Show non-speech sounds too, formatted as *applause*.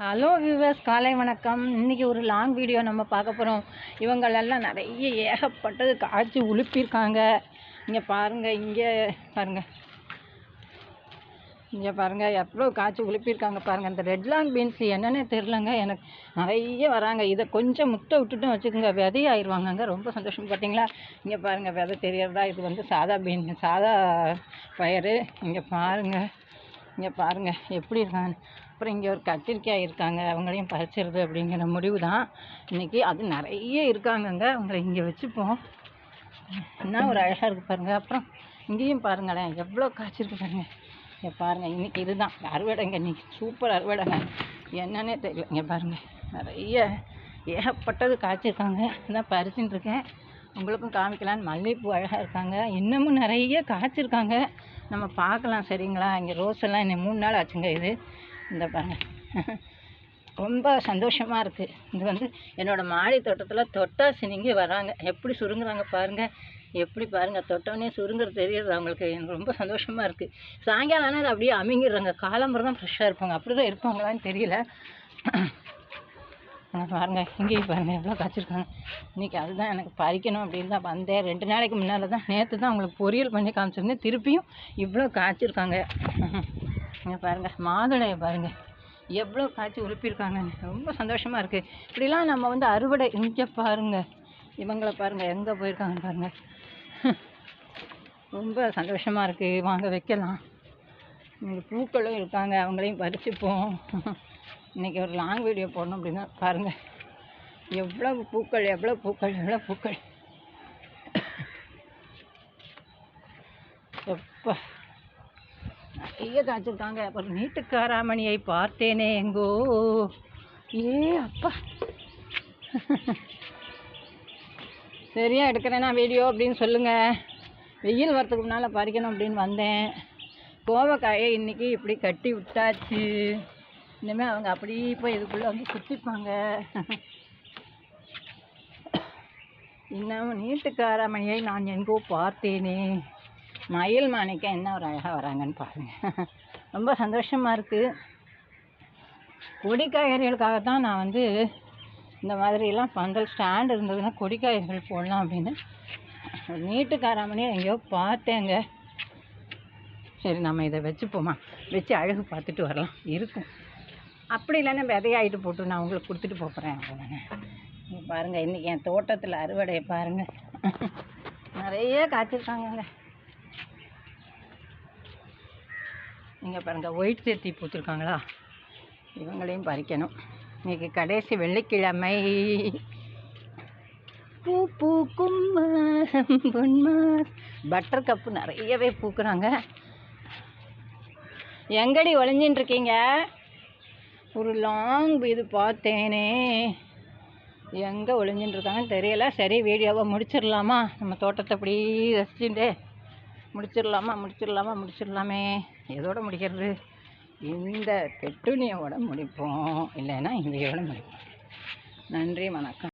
Hello viewers காலை வணக்கம். இன்றைக்கி ஒரு லாங் வீடியோ நம்ம பார்க்க போகிறோம் இவங்களெல்லாம் நிறைய ஏகப்பட்டது காய்ச்சி உளுப்பியிருக்காங்க இங்கே பாருங்கள் இங்கே பாருங்கள் இங்கே பாருங்கள் எவ்வளோ காய்ச்சி உளுப்பியிருக்காங்க பாருங்கள் இந்த ரெட் லாங் பீன்ஸ் என்னென்ன தெரிலங்க எனக்கு நிறைய வராங்க. இதை கொஞ்சம் முட்டை விட்டுட்டு வச்சுக்கோங்க. விதையாயிருவாங்கங்க. ரொம்ப சந்தோஷம். பார்த்தீங்களா? இங்கே பாருங்கள் விதை தெரியறதா? இது வந்து சாதா பீன் சாதா பயிர் இங்கே பாருங்கள் இங்கே பாருங்கள் எப்படி இருக்காங்க அப்புறம் இங்கே ஒரு கத்திரிக்காய் இருக்காங்க அவங்களையும் பறிச்சிருது அப்படிங்கிற முடிவு தான் இன்றைக்கி அது நிறைய இருக்காங்கங்க அவங்கள இங்கே வச்சுப்போம். என்ன ஒரு அழகாக இருக்குது பாருங்கள் அப்புறம் இங்கேயும் பாருங்களேன் எவ்வளோ காய்ச்சிருக்கு பாருங்கள் இங்கே பாருங்கள் இன்றைக்கி இதுதான். அறுவடைங்க இன்றைக்கி சூப்பர் அறுவடைங்க. என்னன்னே தெரியல இங்கே பாருங்கள் நிறைய ஏகப்பட்டது காய்ச்சிருக்காங்க. இதான் பறிச்சுட்டுருக்கேன். உங்களுக்கும் காமிக்கலான்னு மல்லிகைப்பூ அழகாக இருக்காங்க. இன்னமும் நிறைய காய்ச்சிருக்காங்க. நம்ம பார்க்கலாம் சரிங்களா? இங்கே ரோஸ் எல்லாம் இன்னும் மூணு நாள் ஆச்சுங்க இது. இந்த பாருங்க. *laughs* ரொம்ப சந்தோஷமாக இருக்குது இது வந்து என்னோடய மாடி தோட்டத்தில் தொட்டா சினிங்கி வராங்க. எப்படி சுருங்குறாங்க பாருங்கள் எப்படி பாருங்கள் தொட்டோன்னே சுருங்குறது தெரியுது. அவங்களுக்கு எனக்கு ரொம்ப சந்தோஷமாக இருக்குது சாயங்காலம் ஆனால் அது அப்படியே அமைங்கிடுறாங்க. காலம்பரம் தான் ஃப்ரெஷ்ஷாக இருப்பாங்க. அப்படி தான் இருப்பாங்களான்னு தெரியல. ஆனால் பாருங்கள் இங்கேயும் பாருங்கள் எவ்வளோ காய்ச்சிருக்காங்க. இன்றைக்கி அதுதான் எனக்கு பறிக்கணும் அப்படின்னு தான் வந்தேன். ரெண்டு நாளைக்கு முன்னால் தான் நேற்று தான் உங்களுக்கு பொரியல் பண்ணி காமிச்சிருந்தேன். திருப்பியும் இவ்வளோ காய்ச்சிருக்காங்க. இங்கே பாருங்கள் மாதுளையை பாருங்கள் எவ்வளோ காய்ச்சி உழுப்பியிருக்காங்க ரொம்ப சந்தோஷமாக இருக்குது இப்படிலாம் நம்ம வந்து அறுவடை இங்கே பாருங்கள் இவங்கள பாருங்கள் எங்கே போயிருக்காங்க பாருங்கள் ரொம்ப சந்தோஷமாக இருக்குது வாங்க வைக்கலாம். இங்கே பூக்களும் இருக்காங்க. அவங்களையும் பறிச்சுப்போம். இன்றைக்கி ஒரு லாங் வீடியோ போடணும் அப்படின்னா பாருங்கள் எவ்வளோ பூக்கள் எவ்வளோ பூக்கள் எவ்வளோ பூக்கள். எப்போ. நிறைய காய்ச்சிருக்காங்க. ஒரு நீட்டுக்காராமணியை பார்த்தேனே எங்கோ. ஏ அப்பா. சரியா எடுக்கிறேன்னா வீடியோ அப்படின்னு சொல்லுங்கள் வெயில் வரத்துக்கு முன்னால் பறிக்கணும் அப்படின்னு வந்தேன். கோவக்காயை இன்றைக்கி இப்படி கட்டி விட்டாச்சு. இனிமேல் அவங்க அப்படியே போய் இதுக்குள்ளே வந்து சுற்றிப்பாங்க இன்னும் நீட்டுக்காரமணியை நான் எங்கோ பார்த்தேனே. மயில் மாணிக்கம் என்ன ஒரு அழகாக வராங்கன்னு பாருங்கள் ரொம்ப சந்தோஷமாக இருக்குது கொடிக்காய்கறிகளுக்காக தான் நான் வந்து இந்த மாதிரிலாம் பந்தல் ஸ்டாண்ட் இருந்ததுன்னா கொடிக்காய்கறிகள் போடலாம் அப்படின்னு ஒரு நீட்டுக்காராமணியை எங்கேயோ பார்த்தேங்க. சரி நம்ம இதை வச்சுப்போமா? வச்சு அழகு பார்த்துட்டு வரலாம். இருக்கும். அப்படி இல்லைன்னா விதையாயிட்டு போட்டு நான் உங்களுக்கு கொடுத்துட்டு போகிறேன் அவ்வளோதானே பாருங்கள் இன்றைக்கி என் தோட்டத்தில் அறுவடையை பாருங்கள் நிறைய காய்ச்சிருக்காங்கங்க. இங்கே பாருங்கள் ஒயிட் சேர்த்தி பூத்துருக்காங்களா? இவங்களையும் பறிக்கணும். இன்றைக்கி கடைசி வெள்ளிக்கிழமை. பூ பூக்கும் மாதம் பொன்மாஸ் பட்டர் கப்பு நிறையவே பூக்குறாங்க. எங்கடி ஒளிஞ்சின்னு இருக்கீங்க? ஒரு லாங் இது பார்த்தேனே. எங்கே ஒளிஞ்சின்னு இருக்காங்கன்னு தெரியல. சரி வீடியோவை முடிச்சிடலாமா? நம்ம தோட்டத்தை அப்படி ரசிச்சுட்டு. முடிச்சிடலாமா முடிச்சிடலாமா முடிச்சிடலாமே. எதோட முடிக்கிறது? இந்த பெட்டுனியோட முடிப்போம். இல்லைன்னா இந்த முடிப்போம். நன்றி வணக்கம்.